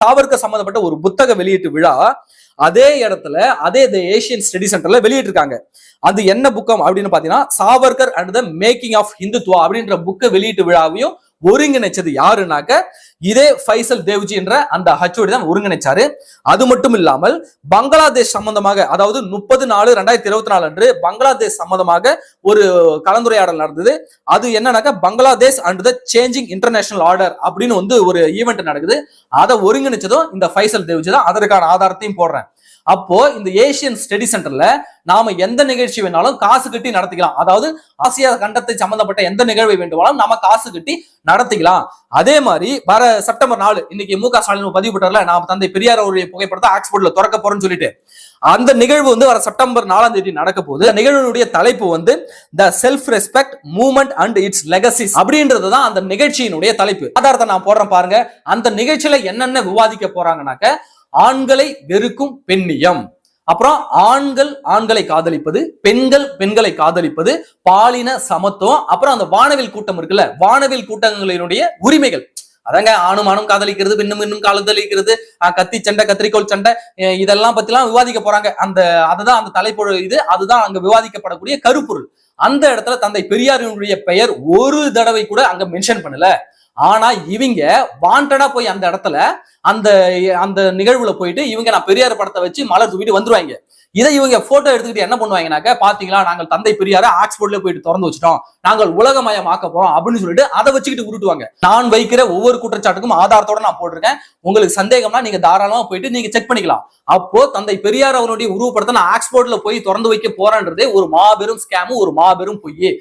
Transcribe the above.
சாவர்கர் சம்பந்தப்பட்ட ஒரு புத்தக வெளியீட்டு விழா அதே இடத்துல அதே த ஏசியன் ஸ்டடி சென்டர்ல வெளியிட்டிருக்காங்க. அது என்ன புக்கம் அப்படின்னு பாத்தீங்கன்னா Savarkar and the making of Hindutva அப்படின்ற புக்க வெளியீட்டு விழாவையும் ஒருங்கிணைச்சது யாருனாக்க இதே ஃபைசல் தேவ்ஜி என்ற அந்த ஹச்ஓடி தான் ஒருங்கிணைச்சாரு. அது மட்டும் இல்லாமல் பங்களாதேஷ் சம்பந்தமாக அதாவது முப்பது நாலு ரெண்டாயிரத்தி இருபத்தி நாலு அன்று பங்களாதேஷ் சம்பந்தமாக ஒரு கலந்துரையாடல் நடந்தது. அது என்னன்னாக்க Bangladesh and the changing international order அப்படின்னு வந்து ஒரு ஈவெண்ட் நடக்குது. அதை ஒருங்கிணைச்சதும் இந்த ஃபைசல் தேவ்ஜி தான். அதற்கான ஆதாரத்தையும் போடுறேன். அப்போ இந்த ஏசியன் ஸ்டடி சென்டர்ல நாம எந்த நிகழ்ச்சி வேணாலும் காசு கட்டி நடத்திக்கலாம். அதாவது ஆசியா கண்டத்தை சம்பந்தப்பட்ட எந்த நிகழ்வை வேண்டுமானாலும் நம்ம காசு கட்டி நடத்திக்கலாம். அதே மாதிரி வர செப்டம்பர் நாலு இன்னைக்கு மு க. ஸ்டாலின் பதிவு போட்டார்ல நாம தந்தை பெரியார் அவருடைய புகைப்படத்தை ஆக்ஸ்போர்ட்ல திறக்க போறோம்னு சொல்லிட்டு. அந்த நிகழ்வு வந்து வர செப்டம்பர் நாலாம் தேதி நடக்க போகுது. நிகழ்வுடைய தலைப்பு வந்து the self respect movement and its legacies அப்படின்றது தான் அந்த நிகழ்ச்சியினுடைய தலைப்பு. ஆதாரத்தை நான் போடுறேன் பாருங்க. அந்த நிகழ்ச்சியில என்னென்ன விவாதிக்க போறாங்கனாக்க ஆண்களை வெறுக்கும் பெண்ணியம். அப்புறம் ஆண்கள் ஆண்களை காதலிப்பது பெண்கள் பெண்களை காதலிப்பது பாலின சமத்துவம் அப்புறம் அந்த வானவில் கூட்டம் இருக்குல்ல வானவில் கூட்டங்களினுடைய உரிமைகள். அதாங்க ஆணும் ஆணும் காதலிக்கிறது பெண்ணும் பெண்ணும் காதலிக்கிறது அஹ் கத்தி சண்டை கத்திரிக்கோள் சண்டை இதெல்லாம் பத்திலாம் விவாதிக்க போறாங்க. அந்த அதுதான் அந்த தலைப்பு இது அதுதான் அங்க விவாதிக்கப்படக்கூடிய கருப்பொருள். அந்த இடத்துல தந்தை பெரியாரினுடைய பெயர் ஒரு தடவை கூட அங்க மென்ஷன் பண்ணல. ஆனா இவங்க வாண்டடா போய் அந்த இடத்துல அந்த அந்த நிகழ்வுல போயிட்டு இவங்க நான் பெரியார் படத்தை வச்சு மலர் தூக்கிட்டு வந்துருவாங்க. இதை இவங்க போட்டோ எடுத்துக்கிட்டு என்ன பண்ணுவாங்கனாக்க பாத்தீங்களா நாங்கள் தந்தை பெரியார ஆக்ஸ்போர்ட்ல போயிட்டு திறந்து வச்சிட்டோம். நாங்கள் உலகமயமாக்க போறோம் அப்படின்னு சொல்லிட்டு அதை வச்சுக்கிட்டு உருட்டுவாங்க. நான் வைக்கிற ஒவ்வொரு குற்றச்சாட்டுக்கும் ஆதாரத்தோட நான் போட்டிருக்கேன். உங்களுக்கு சந்தேகம்னா நீங்க தாராளமா போயிட்டு நீங்க செக் பண்ணிக்கலாம். அப்போ தந்தை பெரியார் அவருடைய உருவப்படத்தை நான் ஆக்ஸ்போர்ட்ல போய் திறந்து வைக்க போறேன்றதே ஒரு மாபெரும் ஸ்கேமு ஒரு மாபெரும் பொய்யே.